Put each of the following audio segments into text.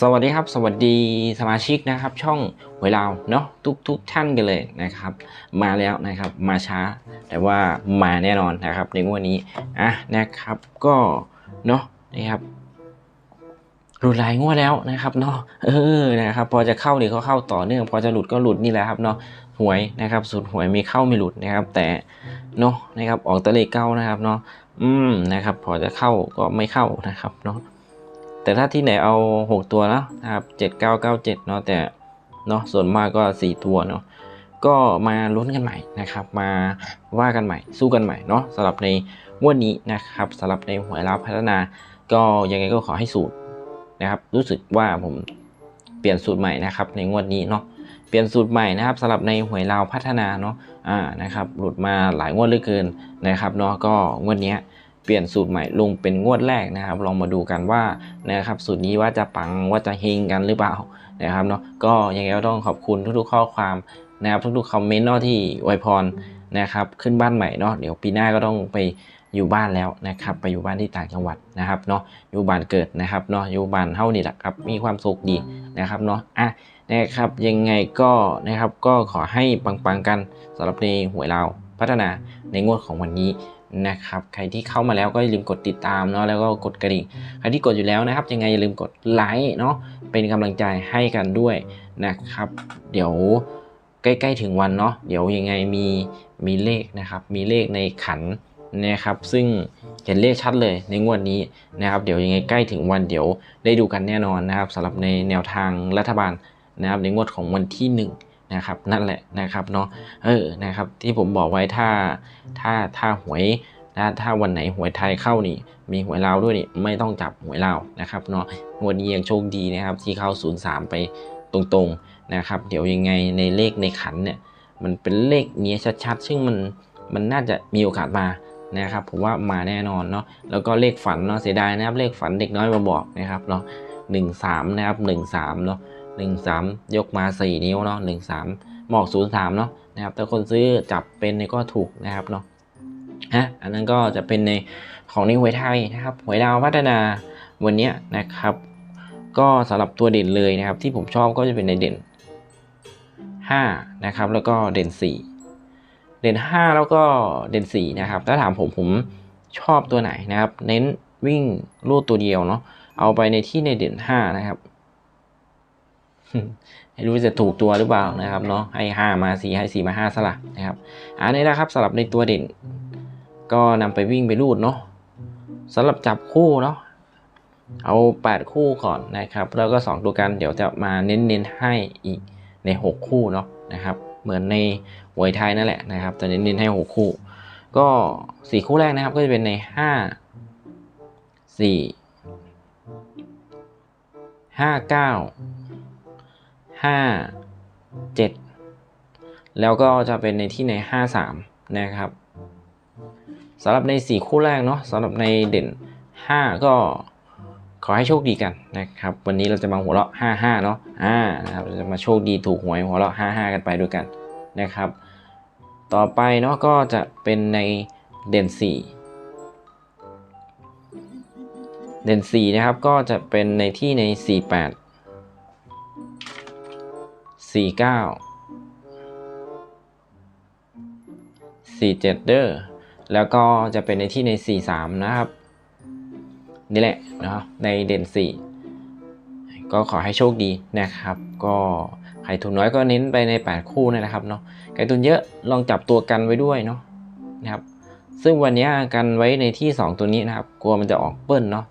สวัสดีครับสวัสดีสมาชิกนะครับ ช่องหวยเราวเนาะทุกทุกท่านกันเลยนะครับ มาแล้วนะครับมาช้า แต่ว่ามาแน่นอนนะครับในงวดนี้อะนะครับก็เนาะนะครับหลุดหลายงวดแล้วนะครับเนาะเออนะครับพอจะเข้าเนี่ยก็เข้าต่อเนื่อง พอจะหลุดก็หลุดนี่แหละครับเนาะหวยนะครับสุดหวยมีเข้าไม่หลุดนะครับ แต่เนาะนะครับออกตะเลเก้านะครับเนาะอืมนะครับ พอจะเข้าก็ไม่เข้านะครับเนาะ แต่ถ้าที่ไหนเอา 6 ตัวนะนะครับ 7997 เนาะแต่เนาะส่วนมากก็ 4 ตัวเนาะก็มาลุ้นกันใหม่นะครับ มาว่ากันใหม่สู้กันใหม่เนาะสำหรับในงวดนี้นะครับสำหรับในหวยรับพัฒนา ก็ยังไงก็ขอให้สูตรนะครับ รู้สึกว่าผมเปลี่ยนสูตรใหม่นะครับในงวดนี้เนาะเปลี่ยนสูตรใหม่นะครับสำหรับในหวยลาวพัฒนาเนาะอ่านะครับ หลุดมาหลายงวดเหลือเกินนะครับเนาะก็งวดนี้ เปลี่ยนสูตรใหม่ลงเป็นงวดแรกนะครับ ลองมาดูกันว่านะครับสูตรนี้ว่าจะปังว่าจะเฮงกันหรือเปล่านะครับเนาะก็ยังไงก็ต้องขอบคุณทุกๆ ข้อความนะครับทุกๆคอมเมนต์เนาะที่อวยพรนะครับขึ้นบ้านใหม่เนาะเดี๋ยวปีหน้าก็ต้องไปอยู่บ้านแล้วนะครับ ไปอยู่บ้านที่ต่างจังหวัดนะครับเนาะอยู่บ้านเกิดนะครับเนาะอยู่บ้านเฮานี่แหละครับมีความสุขดีนะครับเนาะอะนะครับยังไงก็นะครับก็ขอให้ปังๆกันสำหรับในหวยเราวพัฒนาในงวดของวันนี้ นะครับ ใครที่เข้ามาแล้วก็อย่าลืมกดติดตามเนาะแล้วก็กดกระดิ่งใครที่กดอยู่แล้วนะครับ ยังไงอย่าลืมกดไลค์เนาะเป็นกำลังใจให้กันด้วยนะครับ เดี๋ยวใกล้ๆถึงวันเนาะเดี๋ยวยังไงมีมีเลขนะครับ มีเลขในขันนะครับ ซึ่งเห็นเลขชัดเลยในงวดนี้นะครับ เดี๋ยวยังไงใกล้ถึงวันเดี๋ยวได้ดูกันแน่นอนนะครับสำหรับในแนวทางรัฐบาลนะครับในงวดของวันที่หนึ่งนะครับนั่นแหละนะครับเนาะเออนะครับที่ผมบอกไว้ถ้าถ้าถ้าหวย ถ้าถ้าวันไหนหวยไทยเข้านี่มีหวยลาวด้วยนี่ไม่ต้องจับหวยลาวนะครับเนาะวันนี้ยังโชคดีนะครับ ที่เข้า 03 ไปตรงๆนะครับ เดี๋ยวยังไงในเลขในขันเนี่ยมันเป็นเลขเนี้ยชัดๆ ซึ่งมันมันน่าจะมีโอกาสมานะครับผมว่ามาแน่นอนเนาะแล้วก็เลขฝันเนาะเสียดายนะครับเลขฝันเด็กน้อยมาบอกนะครับเนาะหนึ่งสามนะครับหนึ่งสามเนาะหนึ่งสามยกมาสี่นิ้วเนาะหนึ่งสามหมอกศูนย์สามเนาะนะครับถ้าคนซื้อจับเป็นก็ถูกนะครับเนาะ ฮะอันนั้นก็จะเป็นในของในหวยไทยนะครับหวยดาวพัฒนาวันนี้นะครับ ก็สำหรับตัวเด่นเลยนะครับ ที่ผมชอบก็จะเป็นในเด่น 5 นะครับ แล้วก็เด่น 4 เด่น 5 แล้วก็เด่น 4 นะครับ ถ้าถามผมผมชอบตัวไหนนะครับ เน้นวิ่งลูดตัวเดียวเนาะเอาไปในที่ในเด่น 5 นะครับไม่รู้จะถูกตัวหรือเปล่านะครับเนาะให้ 5 มา 4 ให้ 4 มา 5สลับนะครับอันนี้นะครับสำหรับในตัวเด่น ก็นำไปวิ่งไปรูดเนาะสำหรับจับคู่เนาะเอา 8 คู่ก่อนนะครับ แล้วก็ 2 ตัวกันเดี๋ยวจะมาเน้นๆให้อีกใน 6 คู่เนาะนะครับ เหมือนในหวยไทยนั่นแหละนะครับจะเน้นๆให้ 6 คู่ ก็ 4 คู่แรกนะครับก็จะเป็นใน 5 4 5 9 5 7 แล้วก็จะเป็นในที่ใน 5 3 นะครับ สำหรับใน 4 คู่แรกเนาะสำหรับในเด่น 5 ก็ขอให้โชคดีกันนะครับ วันนี้เราจะมาหัวเราะ 55 เนาะอ่านะครับเราจะมาโชคดีถูกหวยหัวเราะ 55 กันไปด้วยกันนะครับ ต่อไปเนาะก็จะเป็นในเด่น 4 เด่น 4 นะครับก็จะเป็นในที่ใน 48 49 47 เด้อ แล้วก็จะเป็นในที่ใน 43 นะครับ นี่แหละนะในเด่น 4 ก็ขอให้โชคดีนะครับ ก็ใครทุนน้อยก็เน้นไปใน 8 คู่นี่นะครับเนาะใครทุนเยอะลองจับตัวกันไว้ด้วยเนาะนะครับ ซึ่งวันนี้กันไว้ในที่ 2 ตัวนี้นะครับ กลัวมันจะออกเปิ้ลเนาะ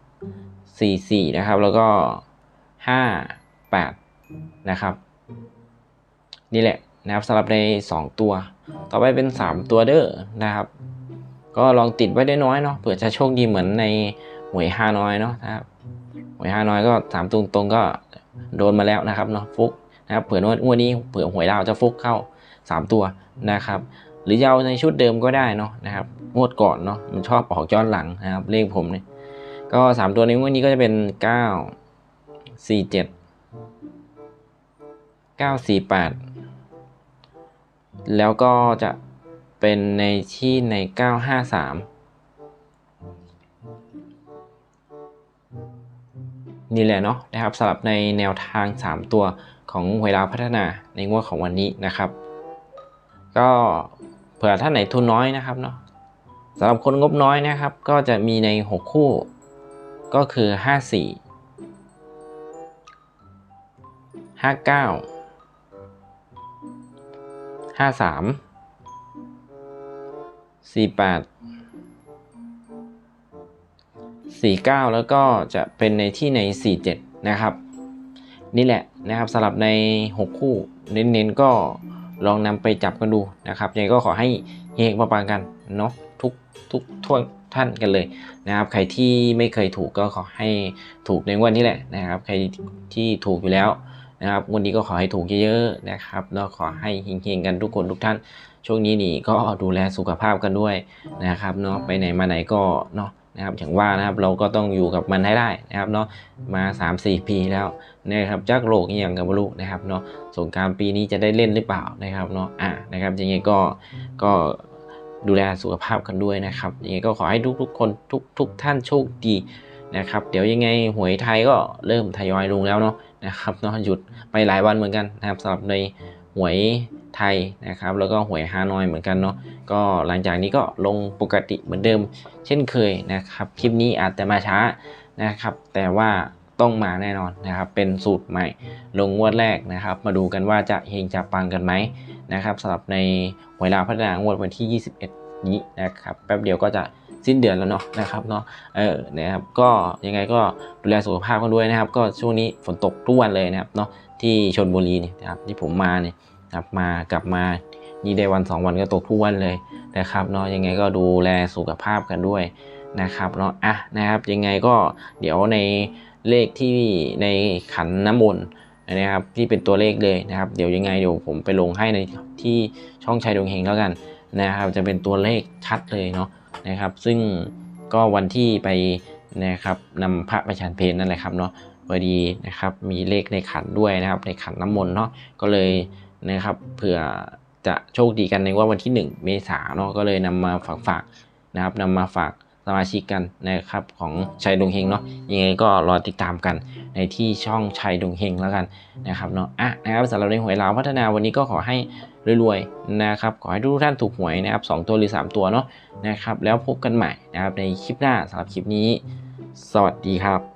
4 4 นะครับ แล้วก็ 5 8 นะครับ นี่แหละนะครับสำหรับใน 2 ตัว ต่อไปเป็น 3 ตัวเด้อนะครับ ก็ลองติดไว้ได้น้อยเนาะเผื่อจะโชคดีเหมือนในหวยฮานอยเนาะนะครับหวยฮานอยก็สามตรงตรงก็โดนมาแล้วนะครับเนาะฟุกนะครับเผื่อนวดงวดนี้เผื่อหวยดาวจะฟุกเข้า 3 ตัวนะครับ หรือจะเอาในชุดเดิมก็ได้เนาะนะครับงวดก่อนเนาะมันชอบออกย้อนหลังนะครับเลขผมเนี่ยก็ 3 ตัวในงวดนี้ก็จะเป็น 9 4 7 9 4 8 แล้วก็จะ เป็นในที่ใน 953 นี่แหละเนาะนะครับสำหรับในแนวทาง 3 ตัวของหวยลาวพัฒนาในงวดของวันนี้นะครับ ก็เผื่อท่านไหนทุนน้อยนะครับเนาะสำหรับคนงบน้อยนะครับ ก็จะมีใน 6 คู่ก็คือ 54 59 53 48 49แล้วก็จะเป็นในที่ใน47นะครับ นี่แหละนะครับสำหรับใน6คู่เน้นๆก็ลองนำไปจับกันดูนะครับยังไงก็ขอให้เฮงประปางกันเนาะทุกทุกท่วท่านกันเลยนะครับใครที่ไม่เคยถูกก็ขอให้ถูกในวันนี้แหละนะครับ ใครที่ถูกอยู่แล้ว นะครับวันนี้ก็ขอให้ถูกเยอะๆนะครับเนาะขอให้เฮงๆกันทุกคนทุกท่าน ช่วงนี้นี่ก็ดูแลสุขภาพกันด้วยนะครับเนาะไปไหนมาไหนก็เนาะนะครับอย่างว่านะครับเราก็ต้องอยู่กับมันให้ได้นะครับเนาะมา 3-4 ปีแล้วนะครับจักโลกอย่างกับลูกนะครับเนาะสงการปีนี้จะได้เล่นหรือเปล่านะครับเนาะอะนะครับยังไงก็ก็ดูแลสุขภาพกันด้วยนะครับยังไงก็ขอให้ทุกๆคนทุกทุกท่านโชคดี นะครับ เดี๋ยวยังไงหวยไทยก็เริ่มทยอยลงแล้วเนาะนะครับเนาะหยุดไปหลายวันเหมือนกันนะครับสำหรับในหวยไทยนะครับ แล้วก็หวยฮานอยเหมือนกันเนาะก็หลังจากนี้ก็ลงปกติเหมือนเดิม เช่นเคยนะครับคลิปนี้อาจจะมาช้านะครับ แต่ว่าต้องมาแน่นอนนะครับ เป็นสูตรใหม่ ลงงวดแรกนะครับ มาดูกันว่าจะเฮงจะปังกันไหมนะครับสำหรับในหวยลาวพัฒนางวดวันที่ 21 นี้นะครับ แป๊บเดียวก็จะ สิ้นเดือนแล้วเนาะนะครับเนาะเออนะครับก็ยังไงก็ดูแลสุขภาพกันด้วยนะครับ ก็ช่วงนี้ฝนตกทุกวันเลยนะครับเนาะที่ชนบุรีเนี่ยนะครับที่ผมมาเนี่ยนะครับมากลับมานี่ได้วัน 2 วันก็ตกทุกวันเลยนะครับเนาะยังไงก็ดูแลสุขภาพกันด้วยนะครับเนาะอะนะครับยังไงก็เดี๋ยวในเลขที่ในขันน้ำมนต์นะครับที่เป็นตัวเลขเลยนะครับ เดี๋ยวยังไงเดี๋ยวผมไปลงให้ในที่ช่องชัยดวงเฮงแล้วกัน นะครับจะเป็นตัวเลขชัดเลยเนาะนะครับ ซึ่งก็วันที่ไปนะครับนำพระประชันเพลนั่นแหละครับเนาะพอดีนะครับมีเลขในขันด้วยนะครับ ในขันน้ำมนต์เนาะก็เลยนะครับเผื่อจะโชคดีกันในว่าวันที่ 1 เมษาเนาะก็เลยนำมาฝากฝากนะครับนำมาฝากสมาชิกกันนะครับของชัยดวงเฮงเนาะยังไงก็รอติดตามกันในที่ช่องชัยดวงเฮงแล้วกันนะครับเนาะอะนะครับสำหรับในหวยลาวพัฒนาวันนี้ก็ขอให้ รวยๆนะครับขอให้ทุกท่านถูกหวยนะครับสองตัวหรือ 3 ตัวเนาะนะครับแล้วพบกันใหม่นะครับในคลิปหน้าสำหรับคลิปนี้ สวัสดีครับ